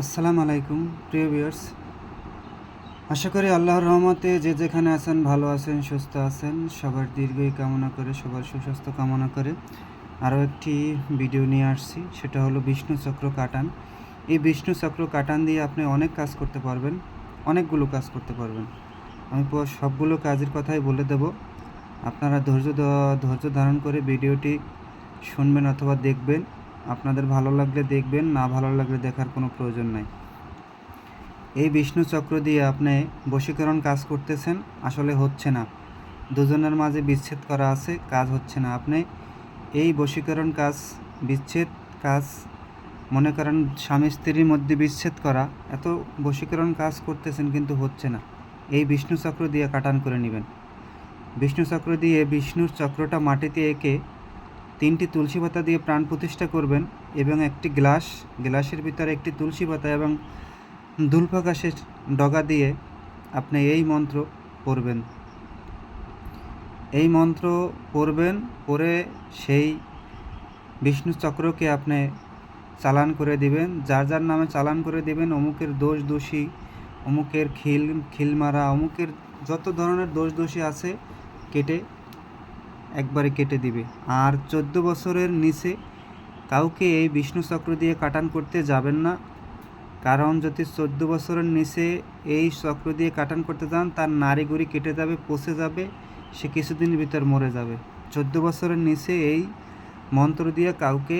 আসসালামু আলাইকুম, প্রিয় ভিউয়ার্স আশা করি আল্লাহর রহমতে যে যেখানে আছেন, ভালো আছেন, সুস্থ আছেন, সবার দীর্ঘই কামনা করে, সবার সুস্বাস্থ্য কামনা করে আরও একটি ভিডিও নিয়ে আসছি। সেটা হলো বিষ্ণু চক্র কাটান। এই বিষ্ণু চক্র কাটান দিয়ে আপনি অনেক কাজ করতে পারবেন, অনেকগুলো কাজ করতে পারবেন। আমি সবগুলো কাজের কথাই বলে দেব। আপনারা ধৈর্য ধৈর্য ধারণ করে ভিডিওটি শুনবেন অথবা দেখবেন। আপনাদের ভালো লাগলে দেখবেন, না ভালো লাগলে দেখার কোনো প্রয়োজন নাই। এই বিষ্ণু চক্র দিয়ে আপনি বশীকরণ কাজ করতেছেন, আসলে হচ্ছে না। দুজনের মাঝে বিচ্ছেদ করা আছে, কাজ হচ্ছে না। আপনি এই বশীকরণ কাজ, বিচ্ছেদ কাজ, মনে করেন স্বামী স্ত্রীর মধ্যে বিচ্ছেদ করা, এত বশীকরণ কাজ করতেছেন কিন্তু হচ্ছে না। এই বিষ্ণু চক্র দিয়ে কাটান করে নেবেন। বিষ্ণু চক্র দিয়ে বিষ্ণুর চক্রটা মাটিতে এঁকে তিনটি তুলসী পাতা দিয়ে প্রাণ প্রতিষ্ঠা করবেন এবং একটি গ্লাস, গ্লাসের ভিতরে একটি তুলসী পাতা এবং দুলফা ডগা দিয়ে আপনি এই মন্ত্র পড়বেন। এই মন্ত্র পড়বেন, পড়ে সেই বিষ্ণু চক্রকে আপনি চালান করে দিবেন। যার যার নামে চালান করে দিবেন, অমুকের দোষ দোষী, অমুকের খিল খিল মারা অমুকের যত ধরনের দোষ দোষী আছে, কেটে একবারে কেটে দিবে। আর চোদ্দ বছরের নিচে কাউকে এই বিষ্ণু চক্র দিয়ে কাটান করতে যাবেন না। কারণ যদি চোদ্দ বছরের নিচে এই চক্র দিয়ে কাটান করতে যান, তার নাড়ি গুড়ি কেটে যাবে, পচে যাবে, সে কিছুদিনের ভিতর মরে যাবে। চোদ্দ বছরের নিচে এই মন্ত্র দিয়ে কাউকে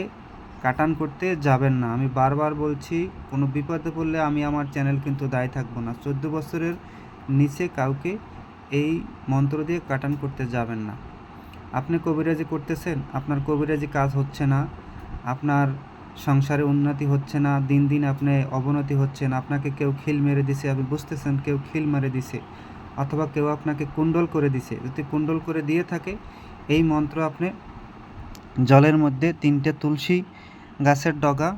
কাটান করতে যাবেন না। আমি বারবার বলছি, কোনো বিপদে পড়লে আমি আমার চ্যানেল কিন্তু দায়ী থাকব না। চোদ্দ বছরের নিচে কাউকে এই মন্ত্র দিয়ে কাটান করতে যাবেন না। আপনি কবিরাজি করতেছেন, আপনার কবিরাজি কাজ হচ্ছে না, আপনার সংসারে উন্নতি হচ্ছে না, দিন দিন আপনি অবনতি হচ্ছেন, আপনাকে কেউ খিল মেরে দিছে, আপনি বুঝতেছেন কেউ খিল মেরে দিছে, অথবা কেউ আপনাকে কুণ্ডল করে দিছে। যদি কুণ্ডল করে দিয়ে থাকে, এই মন্ত্র আপনি জলের মধ্যে তিনটে তুলসী গাছের ডগা,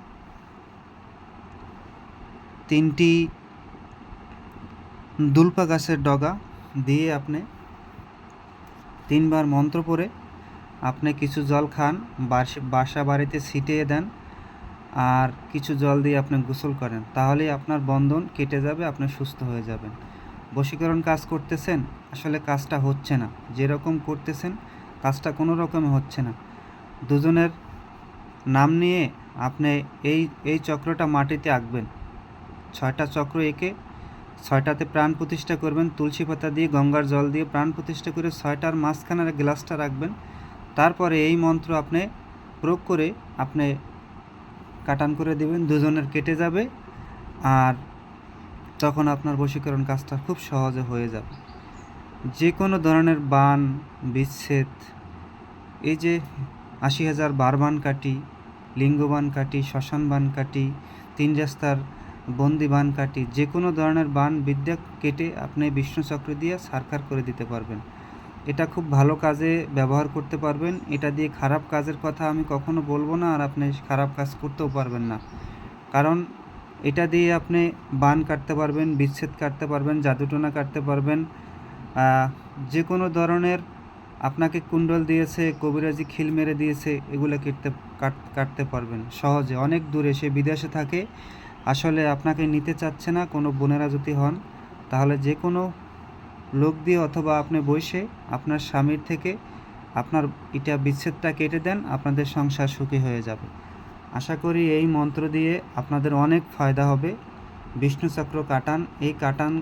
তিনটি দুলপা গাছের ডগা দিয়ে আপনি তিনবার মন্ত্র পড়ে, আপনি কিছু জল খান, বাস- বাড়িতে ছিটিয়ে দেন আর কিছু জল দিয়ে আপনি গোসল করেন, তাহলেই আপনার বন্ধন কেটে যাবে, আপনি সুস্থ হয়ে যাবেন। বশীকরণ কাজ করতেছেন, আসলে কাজটা হচ্ছে না। যেরকম করতেছেন, কাজটা কোনো রকমে হচ্ছে না। দুজনের নাম নিয়ে আপনি এই এই চক্রটা মাটিতে আঁকবেন। ছয়টা চক্র এঁকে ছয়টাতে প্রাণ প্রতিষ্ঠা করবেন, তুলসী পাতা দিয়ে, গঙ্গার জল দিয়ে প্রাণ প্রতিষ্ঠা করে ছয়টার মাঝখানের গ্লাসটা রাখবেন। তারপরে এই মন্ত্র আপনি প্রয়োগ করে আপনি কাটান করে দেবেন, দুজনের কেটে যাবে আর তখন আপনার বশীকরণ কাজটা খুব সহজে হয়ে যাবে। যে কোনো ধরনের বান, বিচ্ছেদ, এই যে আশি হাজার বারবান কাটি লিঙ্গবান কাটি শ্মশান বান কাটি তিন রাস্তার বন্দি বান কাটি, যে কোনো ধরনের বান বিদ্যা কেটে আপনি বিষ্ণু চক্র দিয়ে সারকার করে দিতে পারবেন। এটা খুব ভালো কাজে ব্যবহার করতে পারবেন। এটা দিয়ে খারাপ কাজের কথা আমি কখনো বলব না আর আপনি খারাপ কাজ করতেও পারবেন না। কারণ এটা দিয়ে আপনি বান কাটতে পারবেন, বিচ্ছেদ কাটতে পারবেন, জাদুটোনা কাটতে পারবেন। যে কোনো ধরনের আপনাকে কুণ্ডল দিয়েছে, কবিরাজি খিল মেরে দিয়েছে, এগুলো কেটতে, কাট, কাটতে পারবেন সহজে। অনেক দূরে সে বিদেশে থাকে আসলে আপনাকে নিতে চাচ্ছে না, কোনো বোনেরা যদি হন, তাহলে যে কোনো লোক দিয়ে অথবা আপনি বসে আপনার স্বামীর থেকে আপনার এটা বিচ্ছেদটা কেটে দেন, আপনাদের সংসার সুখী হয়ে যাবে। আশা করি এই মন্ত্র দিয়ে আপনাদের অনেক ফায়দা হবে। বিষ্ণুচক্র কাটান, এই কাটান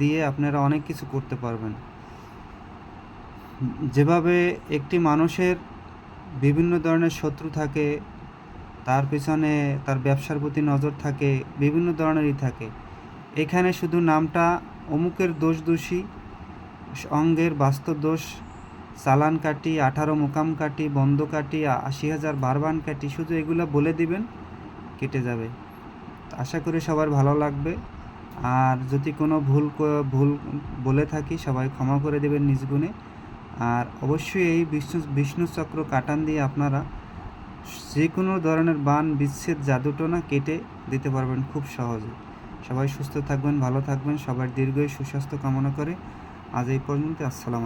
দিয়ে আপনারা অনেক কিছু করতে পারবেন। যেভাবে একটি মানুষের বিভিন্ন ধরনের শত্রু থাকে তার পিছনে তার ব্যবসার প্রতি নজর থাকে, বিভিন্ন ধরনেরই থাকে। এখানে শুধু নামটা অমুকের দোষ দোষী, অঙ্গের বাস্তব দোষ, চালান কাটি, আঠারো মোকাম কাটি, বন্ধ কাটি, আশি হাজার বারবান কাটি, শুধু এগুলো বলে দিবেন, কেটে যাবে। আশা করি সবার ভালো লাগবে। আর যদি কোনো ভুল ভুল বলে থাকি, সবাই ক্ষমা করে দেবেন নিজগুণে আর অবশ্যই এই বিষ্ণু বিষ্ণু চক্র কাটান দিয়ে আপনারা যে কোনো ধরনের বান, বিচ্ছেদ, জাদুটোনা কেটে দিতে পারবেন খুব সহজে। সবাই সুস্থ থাকবেন, ভালো থাকবেন, সবার দীর্ঘ সুস্বাস্থ্য কামনা করে আজ এই পর্যন্ত আসসালাম